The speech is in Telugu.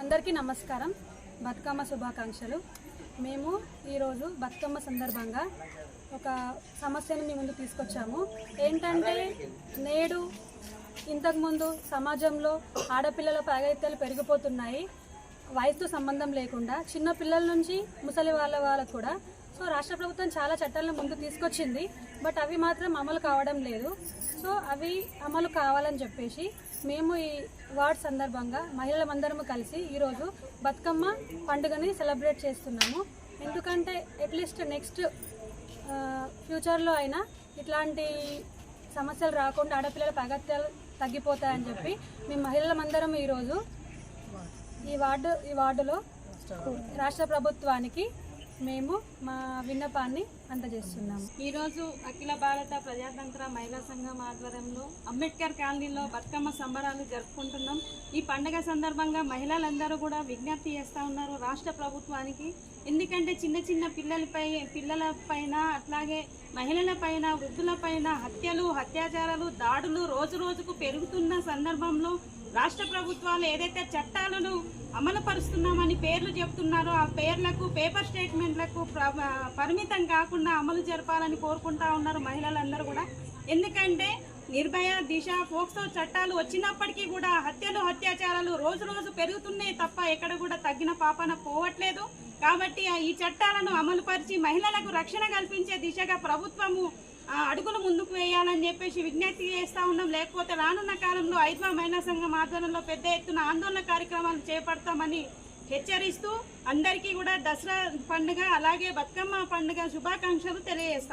అందరికీ నమస్కారం. బతుకమ్మ శుభాకాంక్షలు. మేము ఈరోజు బతుకమ్మ సందర్భంగా ఒక సమస్యను మీ ముందు తీసుకొచ్చాము. ఏంటంటే నేడు ఇంతకుముందు సమాజంలో ఆడపిల్లల ప్రాగత్యాలు పెరిగిపోతున్నాయి. వయసుతో సంబంధం లేకుండా చిన్న పిల్లల నుంచి ముసలి వాళ్ళ వాళ్ళకు కూడా సో రాష్ట్ర ప్రభుత్వం చాలా చట్టాలను ముందు తీసుకొచ్చింది బట్ అవి మాత్రం అమలు కావడం లేదు. సో అవి అమలు కావాలని చెప్పేసి మేము ఈ వార్డ్ సందర్భంగా మహిళలందరము కలిసి ఈరోజు బతుకమ్మ పండుగని సెలబ్రేట్ చేస్తున్నాము. ఎందుకంటే అట్లీస్ట్ నెక్స్ట్ ఫ్యూచర్లో అయినా ఇట్లాంటి సమస్యలు రాకుండా ఆడపిల్లల పగత్యాలు తగ్గిపోతాయని చెప్పి మేము మహిళలందరం ఈరోజు ఈ వార్డు ఈ వార్డులో రాష్ట్ర ప్రభుత్వానికి మేము మా విన్నపాన్ని అందజేస్తున్నాము. ఈరోజు అఖిల భారత ప్రజాతంత్ర మహిళా సంఘం ఆధ్వర్యంలో అంబేద్కర్ కాలనీలో బతుకమ్మ సంబరాలు జరుపుకుంటున్నాం. ఈ పండగ సందర్భంగా మహిళలందరూ కూడా విజ్ఞప్తి చేస్తూ ఉన్నారు రాష్ట్ర ప్రభుత్వానికి. ఎందుకంటే చిన్న చిన్న పిల్లలపై పిల్లల పైన అట్లాగే మహిళల పైన వృద్ధుల పైన హత్యలు అత్యాచారాలు దాడులు రోజు రోజుకు పెరుగుతున్న సందర్భంలో రాష్ట్ర ప్రభుత్వాలు ఏదైతే చట్టాలను అమలుపరుస్తున్నామని పేర్లు చెప్తున్నారో ఆ పేర్లకు పేపర్ స్టేట్మెంట్లకు ప్ర- పరిమితం కాకుండా అమలు జరపాలని కోరుకుంటా ఉన్నారు మహిళలందరూ కూడా. ఎందుకంటే నిర్భయ దిశ ఫోక్సో చట్టాలు వచ్చినప్పటికీ కూడా హత్యలు అత్యాచారాలు రోజు రోజు పెరుగుతున్నాయి తప్ప ఎక్కడ కూడా తగ్గిన పాపన పోవట్లేదు. కాబట్టి ఈ చట్టాలను అమలుపరిచి మహిళలకు రక్షణ కల్పించే దిశగా ప్రభుత్వము అడుగులు ముందుకు వేయాలని చెప్పేసి విజ్ఞప్తి చేస్తా ఉన్నాం. లేకపోతే రానున్న కాలంలో ఐద్వా మహిళా సంఘం ఆధ్వర్యంలో పెద్ద ఎత్తున ఆందోళన కార్యక్రమాలు చేపడతామని హెచ్చరిస్తూ అందరికీ కూడా దసరా పండుగ అలాగే బతుకమ్మ పండుగ శుభాకాంక్షలు తెలియజేస్తాం